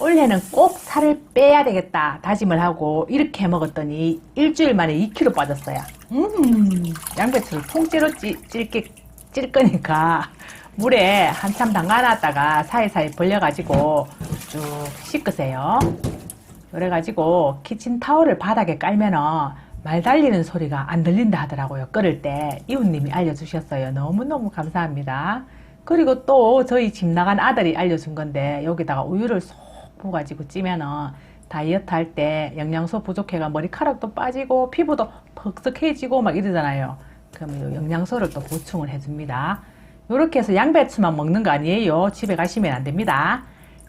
올해는 꼭 살을 빼야 되겠다 다짐을 하고 이렇게 먹었더니 일주일 만에 2kg 빠졌어요. 음, 양배추를 통째로 찌, 찔게, 찔 거니까 물에 한참 담가놨다가 사이사이 벌려가지고 쭉 씻으세요. 그래가지고 키친타올을 바닥에 깔면은 말 달리는 소리가 안 들린다 하더라고요. 끓을 때 이웃님이 알려주셨어요. 너무너무 감사합니다. 그리고 또 저희 집 나간 아들이 알려준 건데 여기다가 우유를 쏙 부어가지고 찌면은 다이어트 할 때 영양소 부족해가 머리카락도 빠지고 피부도 퍽석해지고 막 이러잖아요. 그러면 요 영양소를 또 보충을 해줍니다. 이렇게 해서 양배추만 먹는 거 아니에요. 집에 가시면 안 됩니다.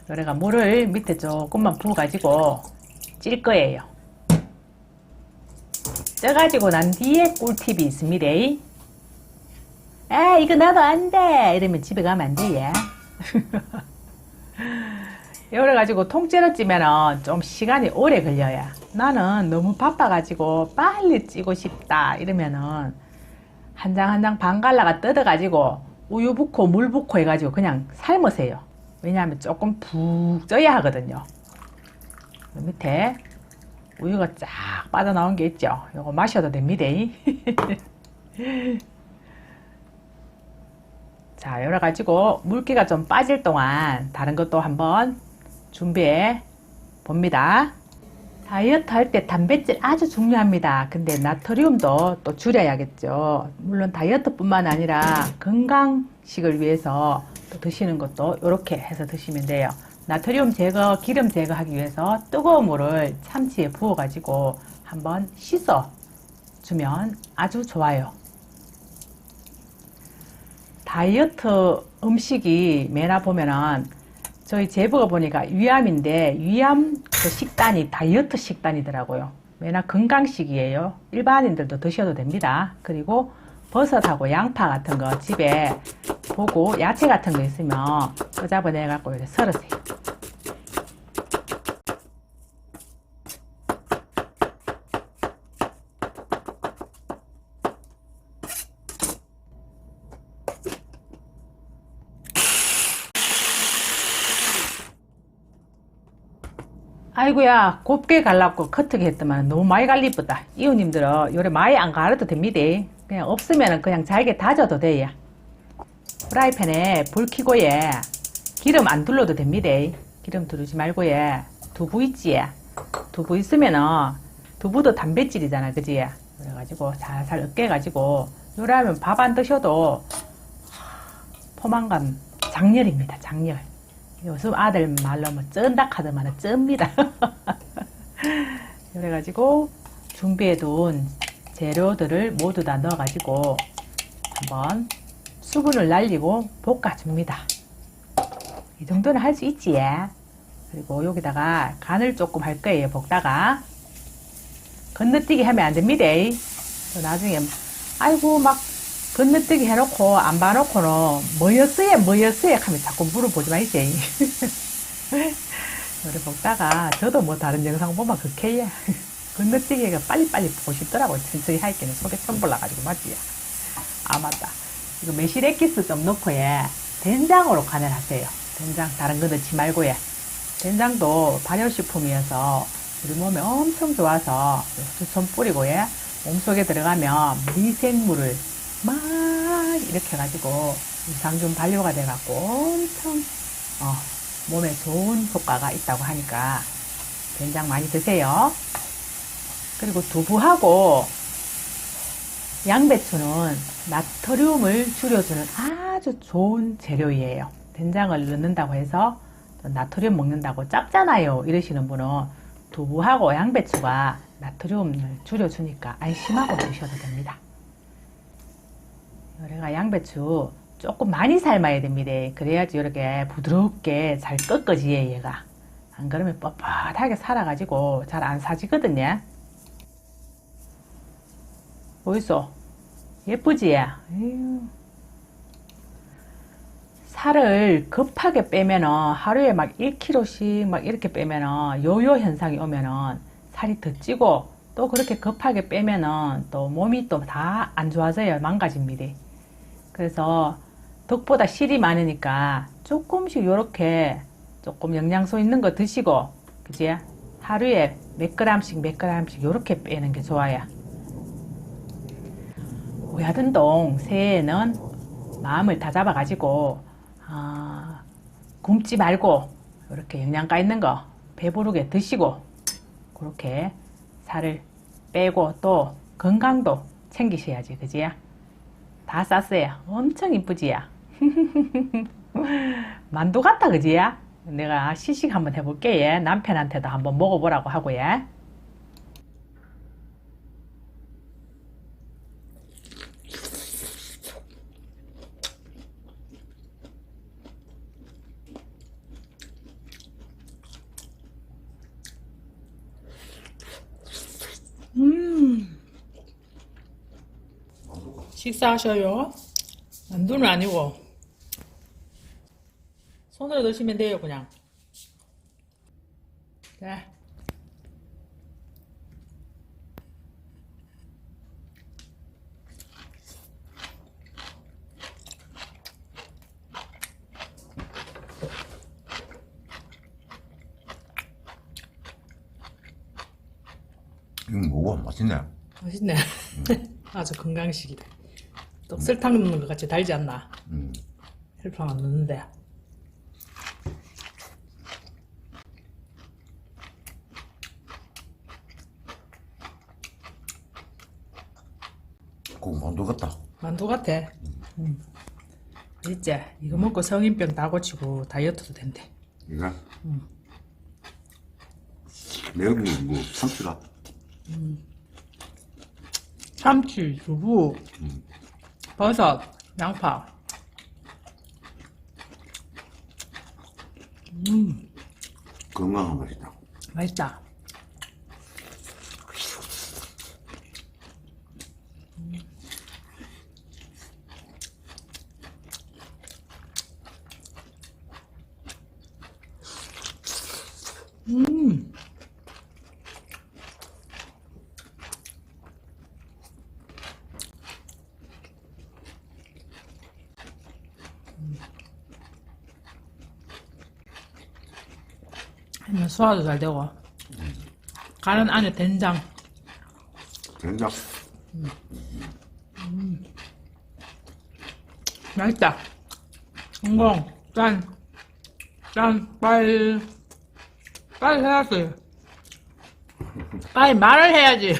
그래가 물을 밑에 조금만 부어가지고 찔 거예요. 쪄가지고 난 뒤에 꿀팁이 있습니다. 아, 이거 나도 안 돼! 이러면 집에 가면 안 돼, 얘. 이래가지고 통째로 찌면은 좀 시간이 오래 걸려요. 나는 너무 바빠가지고 빨리 찌고 싶다. 이러면은 한 장 한 장 반 갈라가 뜯어가지고 우유 붓고 물 붓고 해가지고 그냥 삶으세요. 왜냐하면 조금 푹 쪄야 하거든요. 그 밑에 우유가 쫙 빠져나온 게 있죠. 이거 마셔도 됩니다. 자, 열어가지고 물기가 좀 빠질 동안 다른 것도 한번 준비해 봅니다. 다이어트 할 때 단백질 아주 중요합니다. 근데 나트륨도 또 줄여야겠죠. 물론 다이어트뿐만 아니라 건강식을 위해서 또 드시는 것도 이렇게 해서 드시면 돼요. 나트륨 제거, 기름 제거하기 위해서 뜨거운 물을 참치에 부어가지고 한번 씻어 주면 아주 좋아요. 다이어트 음식이 메나 보면은 저희 제보가 보니까 위암인데 위암 그 식단이 다이어트 식단이더라고요. 메나 건강식이에요. 일반인들도 드셔도 됩니다. 그리고 버섯하고 양파 같은 거 집에 보고 야채 같은 거 있으면 끄잡아내 갖고 이렇게 썰으세요. 아이고야 곱게 갈라고 커트게 했더만 너무 많이 갈리쁘다. 이웃님들은 요래 많이 안 갈아도 됩니다. 그냥 없으면 그냥 잘게 다져도 돼요 프라이팬에 불 켜고 예 기름 안 둘러도 됩니다. 기름 두르지 말고 예 두부 있지 두부 있으면은 두부도 단백질이잖아 그지 그래가지고 살살 으깨가지고 요라면 밥 안 드셔도 포만감 장렬입니다 장렬 요즘 아들 말로 뭐 쩐다 카드만 쩝니다. 그래가지고 준비해둔 재료들을 모두 다 넣어가지고 한번 수분을 날리고 볶아줍니다. 이 정도는 할 수 있지. 그리고 여기다가 간을 조금 할 거예요. 볶다가 건너뛰기 하면 안 됩니다. 또 나중에 아이고 막 건너뛰기 해놓고 안 봐놓고는 뭐였어요 뭐였어요 하면 자꾸 물어보지 마이지. 노래 먹다가 저도 뭐 다른 영상 보면 해 건너뛰기가 빨리빨리 보고 싶더라고. 천천히 할게는 속에 천 볼라가지고 맞지? 아 맞다. 이거 매실 액기스 좀 넣고 예 된장으로 간을 하세요. 된장 다른 거 넣지 말고 예 된장도 발효식품이어서 우리 몸에 엄청 좋아서 좀 뿌리고 예 몸속에 들어가면 미생물을 막 이렇게 해가지고 유산균 발효가 돼갖고 엄청 어, 몸에 좋은 효과가 있다고 하니까 된장 많이 드세요. 그리고 두부하고 양배추는 나트륨을 줄여주는 아주 좋은 재료이에요. 된장을 넣는다고 해서 나트륨 먹는다고 짭잖아요. 이러시는 분은 두부하고 양배추가 나트륨을 줄여주니까 안심하고 드셔도 됩니다. 우리가 양배추 조금 많이 삶아야 됩니다. 그래야지 이렇게 부드럽게 잘 꺾어지요, 얘가. 안 그러면 뻣뻣하게 살아가지고 잘 안 사지거든요. 보이소? 예쁘지? 에휴. 살을 급하게 빼면은 하루에 막 1kg씩 막 이렇게 빼면은 요요 현상이 오면은 살이 더 찌고 또 그렇게 급하게 빼면은 또 몸이 또 다 안 좋아져요. 망가집니다. 그래서 덕보다 실이 많으니까 조금씩 이렇게 조금 영양소 있는 거 드시고, 그지? 하루에 몇 그램씩 몇 그램씩 요렇게 빼는 게 좋아요. 오야든동 새해에는 마음을 다 잡아 가지고, 아, 굶지 말고, 이렇게 영양가 있는 거 배부르게 드시고, 그렇게 살을 빼고 또 건강도 챙기셔야지, 그지야? 다 쌌어요. 엄청 이쁘지야? 만두 같다, 그지야? 내가 시식 한번 해볼게, 예. 남편한테도 한번 먹어보라고 하고, 예. 식사하셔요. 만두는 아니고 손으로 드시면 돼요 그냥. 네. 이거 먹어 맛있네. 맛있네. 아주 건강식이다. 또 설탕 넣는 것 같이 달지 않나? 음. 설탕 안 넣는데. 꼭 만두 같다. 만두 같아. 음. 이제 이거 먹고 성인병 다 고치고 다이어트도 된대. 이거. 매운 게 이거 참치가. 참치, 두부, 버섯, 양파. 건강한 맛이다. 맛있다. 음. 음. 소화도 잘 되고. 간은 안에 된장. 된장. 맛있다. 성공 짠. 짠, 빨리 빨리 해야지 빨리 말을 해야지.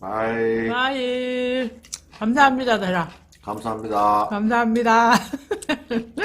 아이. 빨리 감사합니다 대라 감사합니다. 감사합니다